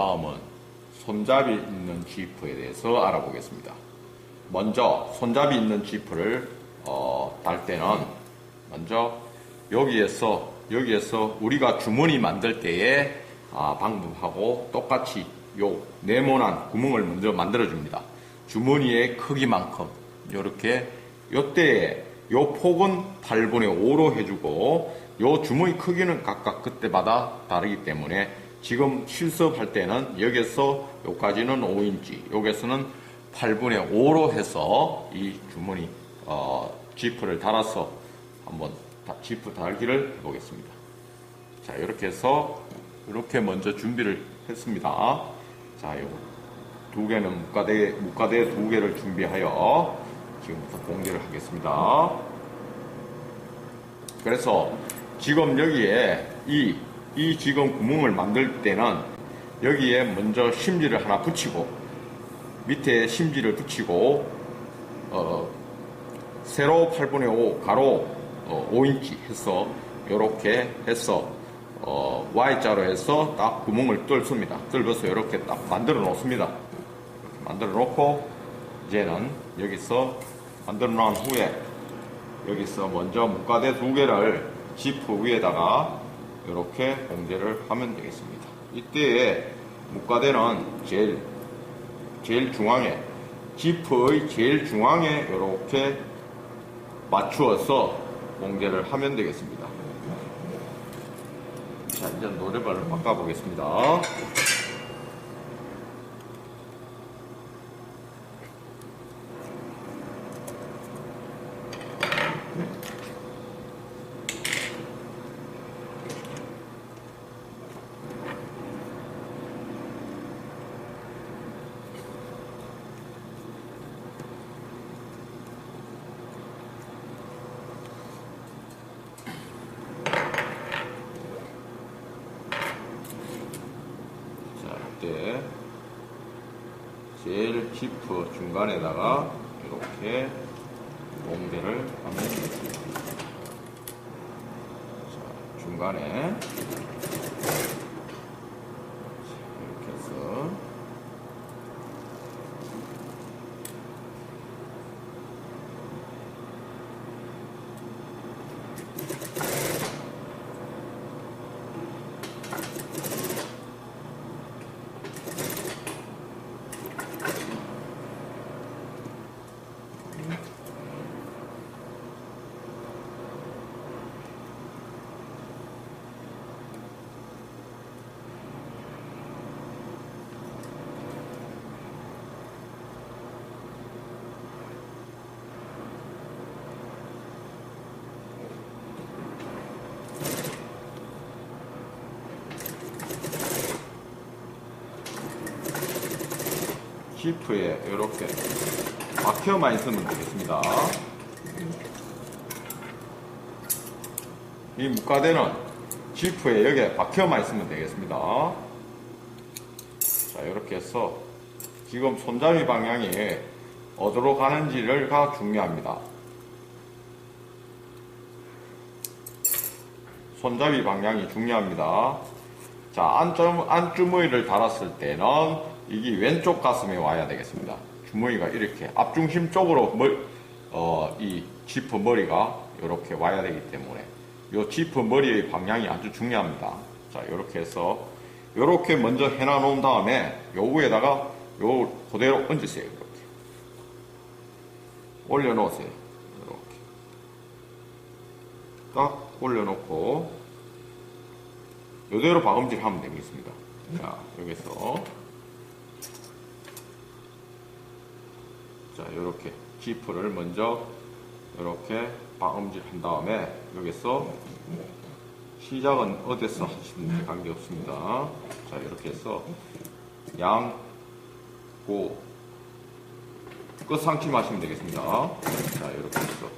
다음은 손잡이 있는 지프에 대해서 알아보겠습니다. 먼저 손잡이 있는 지프를 어, 달 때는 먼저 여기에서 여기에서 우리가 주머니 만들 때의 아, 방법하고 똑같이 요 네모난 구멍을 먼저 만들어 줍니다. 주머니의 크기만큼 이렇게 요때에 요 폭은 8분의 5로 해주고 요 주머니 크기는 각각 그때마다 다르기 때문에 지금 실습할 때는 여기서 요까지는 5인치, 여기서는 8분의 5로 해서 이 주머니 어, 지프를 달아서 한번 다- 지프 달기를 해보겠습니다. 자 이렇게 해서 이렇게 먼저 준비를 했습니다. 자, 요두 개는 무가대 무가대 두 개를 준비하여 지금부터 공개를 하겠습니다. 그래서 지금 여기에 이, 이 지금 구멍을 만들 때는 여기에 먼저 심지를 하나 붙이고 밑에 심지를 붙이고 어, 세로 8분의 5 가로 어, 5인치 해서 이렇게 해서 어, Y자로 해서 딱 구멍을 뚫습니다. 뚫어서 이렇게 딱 만들어 놓습니다. 만들어 놓고 이제는 여기서 만들어 놓은 후에 여기서 먼저 무가대 두 개를 지프 위에다가 이렇게 공제를 하면 되겠습니다. 이때 무가대는 제일 제일 중앙에 지프의 제일 중앙에 이렇게 맞추어서 공제를 하면 되겠습니다. 자 이제 노래발을 바꿔보겠습니다. 자, 이때 제일 지프 중간에다가 이렇게 되겠습니다. 자, 중간에 자, 이렇게 해서 지프에 이렇게 박혀만 있으면 되겠습니다. 이 무가대는 지프에 여기에 박혀만 있으면 되겠습니다. 자, 이렇게 해서 지금 손잡이 방향이 어디로 가는지가 중요합니다. 손잡이 방향이 중요합니다. 자, 안주, 안주머니를 달았을 때는 이게 왼쪽 가슴에 와야 되겠습니다. 주머니가 이렇게 앞중심 쪽으로 멀, 어, 이 지프 머리가 이렇게 와야 되기 때문에 이 지프 머리의 방향이 아주 중요합니다. 자, 이렇게 해서 이렇게 먼저 해놔 놓은 다음에 요 위에다가 요 그대로 얹으세요. 이렇게. 올려놓으세요. 이렇게. 딱 올려놓고 이대로 박음질 하면 되겠습니다. 자, 여기서 자, 이렇게 지프를 먼저 이렇게 박음질 한 다음에 여기서 시작은 어디서 하시는지 관계없습니다. 자, 이렇게 해서 양, 고, 끝상침 하시면 되겠습니다. 자, 이렇게 해서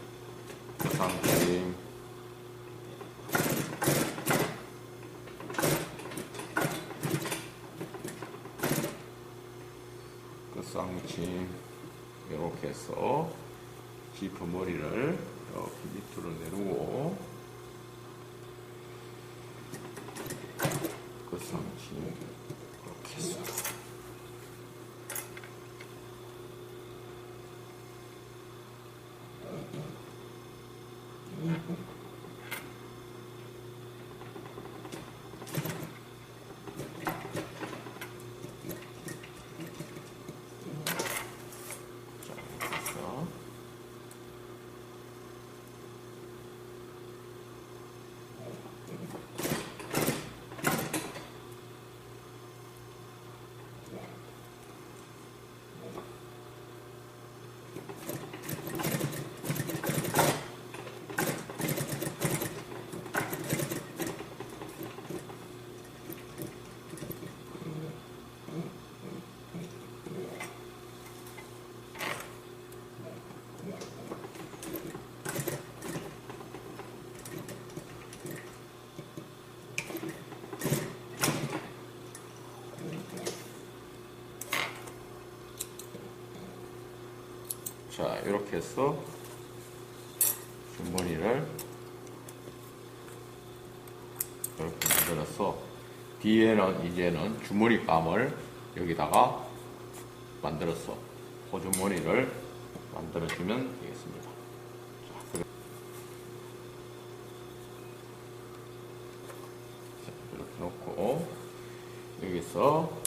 끝상침 끝상침 이렇게 해서 지프 머리를 이렇게 밑으로 내리고 끝상침 이렇게 해서 자, 이렇게 해서 주머니를 이렇게 만들어서 뒤에는 이제는 주머니 감을 여기다가 만들어서 호주머니를 만들어주면 되겠습니다. 자, 이렇게 놓고 여기서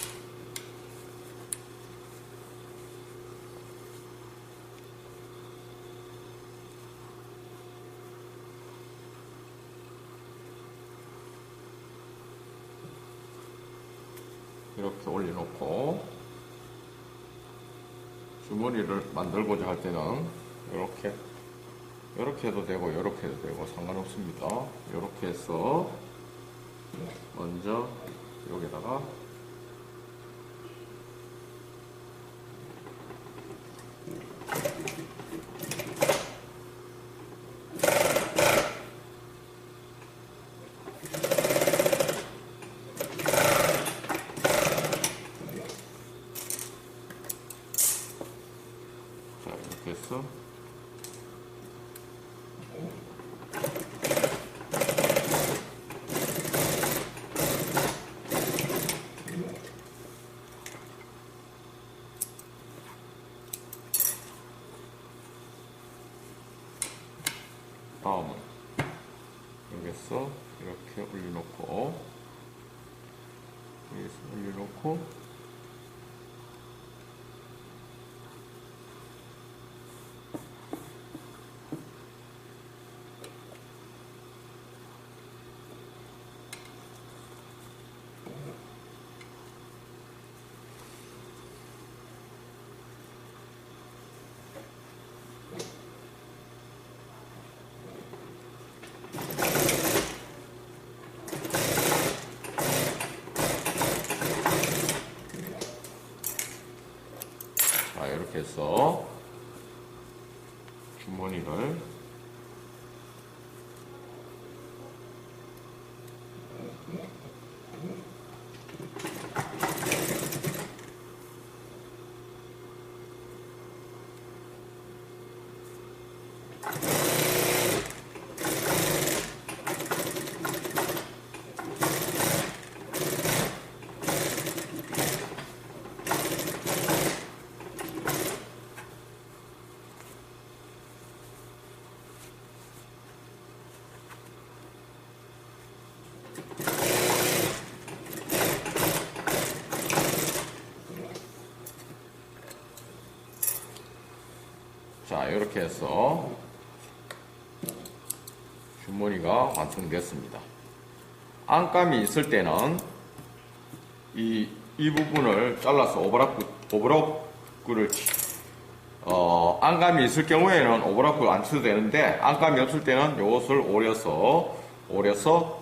이렇게 올려놓고 주머니를 만들고자 할 때는 이렇게 이렇게 해도 되고 이렇게 해도 되고 상관없습니다. 이렇게 해서 먼저 여기다가 자 이렇게 해서 다음은 여기서 이렇게 올려놓고 여기서 올려놓고 해서. 주머니를 자 이렇게 해서 주머니가 완성됐습니다. 안감이 있을 때는 이, 이 부분을 잘라서 오버라프, 오버로크를 치- 어, 안감이 있을 경우에는 오버라프 안 쳐도 되는데 안감이 없을 때는 이것을 오려서 오려서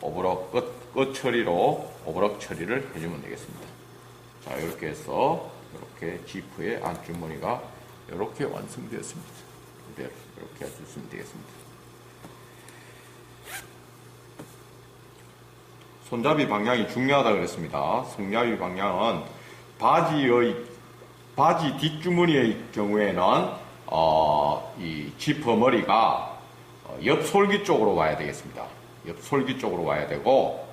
오버럭 끝, 끝 처리로 오버럭 처리를 해주면 되겠습니다. 자 이렇게 해서 이렇게 지프의 안주머니가 이렇게 완성되었습니다. 네, 이렇게 해주시면 되겠습니다. 손잡이 방향이 중요하다 그랬습니다. 손잡이 방향은 바지의 바지 뒷주머니의 경우에는 어, 이 지퍼 머리가 어, 옆 솔기 쪽으로 와야 되겠습니다. 옆 솔기 쪽으로 와야 되고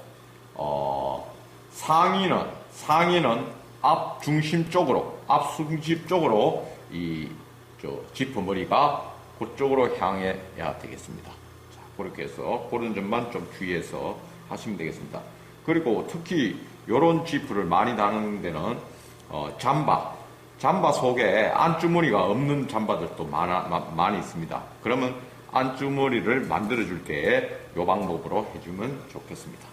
어, 상의는 상의는 앞 중심 쪽으로 앞 중심 쪽으로 이저 지퍼 머리가 그쪽으로 향해야 되겠습니다. 자, 그렇게 해서 그런 점만 좀 주의해서 하시면 되겠습니다. 그리고 특히 이런 지프를 많이 다는 데는 어, 잠바 잠바 속에 안주머니가 없는 잠바들도 많아, 마- 많이 있습니다. 그러면 안주머니를 만들어 줄 때 이 방법으로 해주면 좋겠습니다.